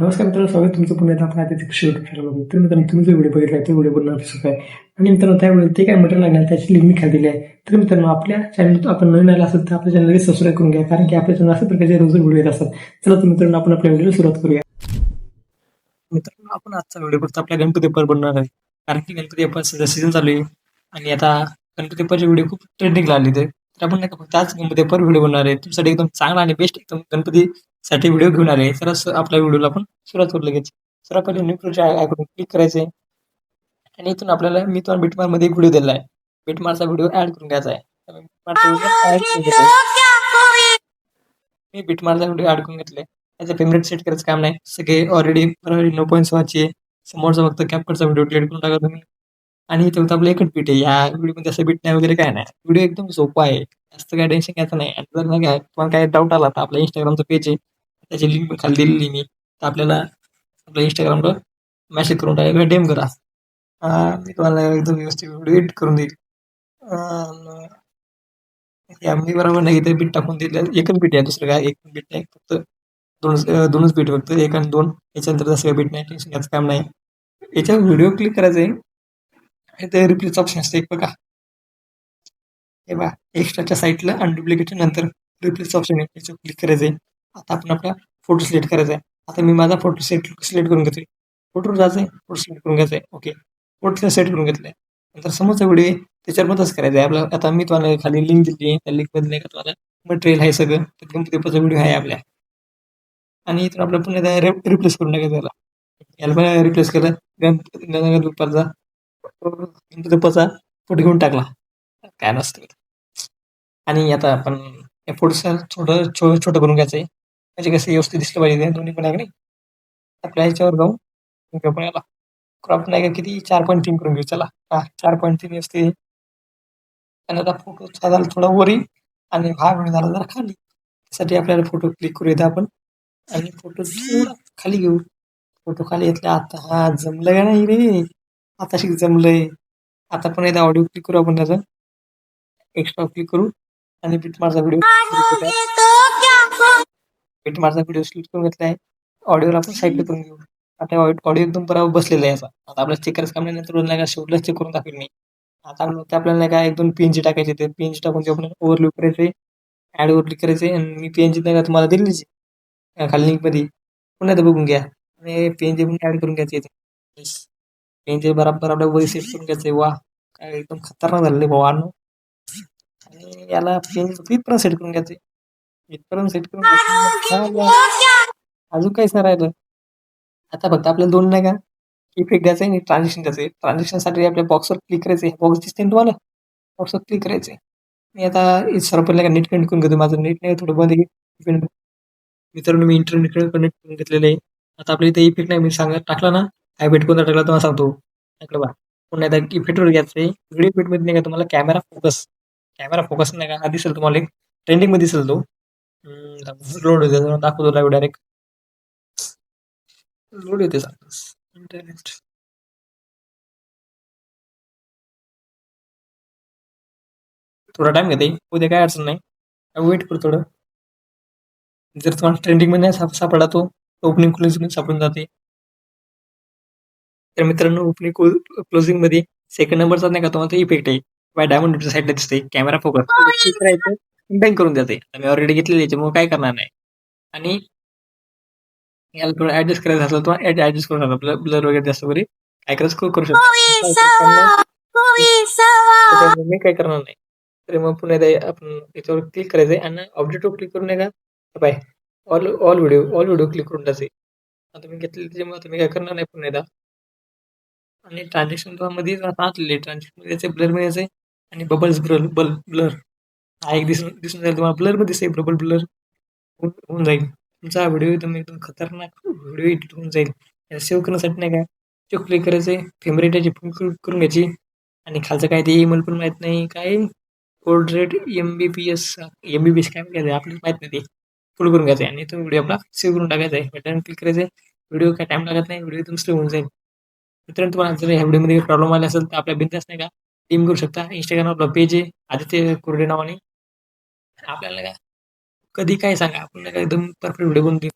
नमस्कार मित्रांनो स्वागत तुमचं पुन्हा एकदा. आपल्या तिथे शेवट ठरवलं तर मित्रांनो तुम्ही जो व्हिडिओ बघितला तो व्हिडिओ बनवणार कसं काय आणि मित्रांनो त्यावेळी ते काय मटेरियल लागणार त्याची लिंक मी खाली आहे. तर मित्रांनो आपल्या चॅनल आपण नवीन आला असेल तर आपल्या चॅनल सबस्क्राईब करून घ्या कारण की आपल्या चॅनल अशा प्रकारचे रोज व्हिडिओ येत असतात. चला तर मित्रांनो आपण आपल्या व्हिडिओला सुरुवात करूया. मित्रांनो आपण आजचा व्हिडिओ फक्त आपल्या गणपती बाप्पावर बनणार आहे. कारण की गणपती बाप्पाचा सीझन चालू आहे. आणि आता गणपती बाप्पाचे व्हिडिओ खूप ट्रेंडिंग लागले ते तर आपण नाही का फक्त आज गणपती बाप्पावर व्हिडिओ बनणार आहे. तुमच्यासाठी एकदम चांगला आणि बेस्ट एकदम गणपती साठी व्हिडिओ घेऊन आले. तर असं आपल्या व्हिडिओला आपण सुरुवात करू लगेच. सर आपल्याला न्यू प्रोजेक्ट आयकॉन क्लिक करायचे आणि इथून आपल्याला मी तुम्हाला बिटमारमध्ये एक व्हिडिओ दिला आहे. बिटमारचा व्हिडिओ ऍड करून घ्यायचा आहे. मी बिटमारचा व्हिडिओ ऍड करून घेतले मी त्याचं पेमेंट सेट करायचं काम नाही. सगळे ऑलरेडी ऑलरेडी नो पॉईंट्स व्हायचे समोरचा फक्त कॅपकटचा व्हिडिओ डिलीट करून टाका तुम्ही. आणि इथे होतं आपलं एकच बीट आहे. या व्हिडिओमध्ये असं बीट नाही वगैरे काय नाही. व्हिडिओ एकदम सोपा आहे. जास्त काय टेन्शन घ्यायचं नाही. आणि जर नाही काय तुम्हाला काय डाऊट आला तर आपल्या इंस्टाग्रामचं पेज आहे. त्याची लिंक खाली दिलेली मी. तर आपल्याला आपल्या इंस्टाग्रामवर मॅसेज करून टाका डेम करा. मी तुम्हाला एकदम व्यवस्थित व्हिडिओ एडिट करून देईल. मी बरोबर नाही तर बीट टाकून दिलं एकच बीट आहे दुसरं काय? एक बीट नाही फक्त दोन दोनच बीट फक्त. एक आणि दोन. याच्यानंतर तसं काय बीट नाही टेन्शन घ्यायचं काम नाही. याच्यावर व्हिडिओ क्लिक करायचं आहे आणि ते रिप्लेस ऑप्शन असतं एक बघा. हे बघा एक्स्ट्राच्या साईटला आणि डुप्लिकेटच्या नंतर रिप्लेस ऑप्शन आहे. त्याच्यावर क्लिक करायचं आहे आता आपण आपला फोटो सिलेक्ट करायचा आहे आता मी माझा फोटो सेट सिलेक्ट करून घेतोय. फोटोवर जायचं आहे फोटो सिलेक्ट करून घ्यायचा आहे ओके फोटो सेट करून घेतलाय. नंतर समोरचा व्हिडिओ त्याच्यावरच त्याच्यावर करायचं आहे आपला आता मी तुम्हाला खाली लिंक दिली आहे. त्या लिंकमध्ये का तुम्हाला मटेरियल आहे सगळं. तर गणपती व्हिडिओ आहे आपल्या. आणि इथून आपलं पुन्हा रिप्लेस करून टाकायचं त्याला. याला पण रिप्लेस केलं. गणपती गणपती बाप्पाचा गणपती फोटो घेऊन टाकला. काय नसतं आणि आता आपण या फोटोचं थोडं छो छोटं करून घ्यायचं आहे म्हणजे कसं व्यवस्थित दिसलं पाहिजे ते दोन्ही पण आहे का नाही? आपल्या ह्याच्यावर जाऊन आपण याला क्रॉप नाही का किती? चार पॉईंट तीन करून घेऊ चला. हा चार पॉईंट तीन असते. आणि आता फोटो झाला थोडा वरी आणि हा वेळ झाला जरा खाली. त्यासाठी आपल्याला फोटो क्लिक करूयात आपण. आणि फोटो थोडा खाली घेऊ. फोटो खाली घेतला आता हा जमलं का नाही रे? आता शिक जमलंय. आता पण एकदा ऑडिओ क्लिक करू आपण त्याचा. एक्स्ट्रा क्लिक करू. आणि बिटमारचा व्हिडिओ बिटमारचा व्हिडिओ स्लिप करून घेतला आहे. ऑडिओला आपण साईडला करून घेऊ. आता ऑडिओ एकदम बरोबर बसलेला आहे असा. आता आपल्याला चेक करायचं काम नाही नंतर नाही का शेवटला चेक करून टाकेल मी. आता आपल्याला ते आपल्याला काय एक दोन पीएनजी टाकायचे ते पीएनजी टाकून ते आपण ओव्हरलूप करायचे ॲड वर क्लिक करायचे आणि मी पीएनजी नाही का तुम्हाला दिलीच खाली लिंकमध्ये पुन्हा ते बघून घ्या. आणि पीएनजी पण ॲड करून घ्यायचे पीएनजी बरोबर आपल्या वरी सेट करून घ्यायचे वा काय एकदम खतरनाक झालेले भावानो आणि याला पीएनजी इथपर्यंत सेट करून घ्यायचे. इथपर्यंत सेट करून. अजून काही सर राहिलं. आता फक्त आपल्याला दोन नाही का? इफेक्ट द्यायचा आहे ट्रान्झॅक्शन द्यायचं. आहे ट्रान्झॅक्शनसाठी आपल्या बॉक्सवर क्लिक करायचं. आहे बॉक्स दिसते ना तुम्हाला? बॉक्सवर क्लिक करायचं आहे मी आता सर्व पहिलं का नेट कनेक्ट करून घेतो. माझं नेट नाही थोडं बंद आहे. मित्रांनो मी इंटरनेट कनेक्ट करून घेतलेलं आहे. आता आपल्या इथे इफेक्ट नाही. मी सांगत टाकला ना? हायबेट कोणता टाकला तुम्हाला सांगतो. टाकलं बा पुन्हा एकदा इफेक्टवर घ्यायचं आहे व्हिडिओ इफेक्टमध्ये नाही का तुम्हाला कॅमेरा फोकस कॅमेरा फोकस नाही का? हा दिसेल तुम्हाला एक. ट्रेंडिंगमध्ये दिसेल तो. लोड होते दाखवतो लाईव्ह डायरेक्ट लोड येते इंटरनेट थोडा टाइम घेते उद्या काय अडचण नाही. वेट करू थोडं. जर तुम्हाला ट्रेंडिंगमध्ये नाही साप सापडला तो ओपनिंग क्लोजिंग सापडून जाते. तर मित्रांनो ओपनिंग क्लोजिंगमध्ये सेकंड नंबरचा नाही का तुम्हाला इफेक्ट आहे. बाय डायमंड साईडला दिसते कॅमेरा फोकस बँक करून जाते मी ऑलरेडी घेतलेली त्याच्यामुळे काय करणार नाही. आणि याला थोडं ऍडजस्ट करायचं असलं तर ऍडजस्ट करून आपलं ब्लर वगैरे जास्त वगैरे काय करायचं करू शकतो. मी काय करणार नाही. तर मग पुन्हा आपण याच्यावर क्लिक करायचं आहे आणि ऑब्जेक्टवर क्लिक करून का bye. All all video all video click करून टाकायचे आता मी घेतले त्याच्यामुळे आता मी काय करणार नाही पुन्हा एकदा. आणि ट्रान्झॅक्शनमध्ये ट्रान्झॅक्शनमध्ये ब्लरमध्ये आणि बबल्स ब्लर बल ब्लर हा एक दिसून दिसून जाईल तुम्हाला. ब्लरमध्ये सेम डबल ब्लर होऊन जाईल. तुमचा व्हिडिओ एकदम एकदम खतरनाक व्हिडिओ एडिट होऊन जाईल. सेव्ह करण्यासाठी नाही का तो क्लिक करायचं फेमरेटाची फुल क्लिक करून घ्यायची. आणि खालचं काय ते ईमेल पण माहीत नाही. काय? Cold rate M B P S M B P S काय घ्यायचं आपल्याला माहीत नाही ते. फुल करून घ्यायचं आहे आणि तो व्हिडिओ आपला सेव्ह करून टाकायचा आहे बटन क्लिक करायचं व्हिडिओ काय टाइम लागत नाही. व्हिडिओ तुमचं होऊन जाईल. मित्रांनो तुम्हाला जर ह्या व्हिडिओमध्ये प्रॉब्लेम आला असेल तर आपल्या बिझनेस नाही का टीम करू शकता. इंस्टाग्राम आपला पेज आहे. आदित्य कुर्डे नावाने. आपल्याला का कधी काय सांगा आपण काय एकदम परफेक्ट व्हिडिओ बनवून देऊ.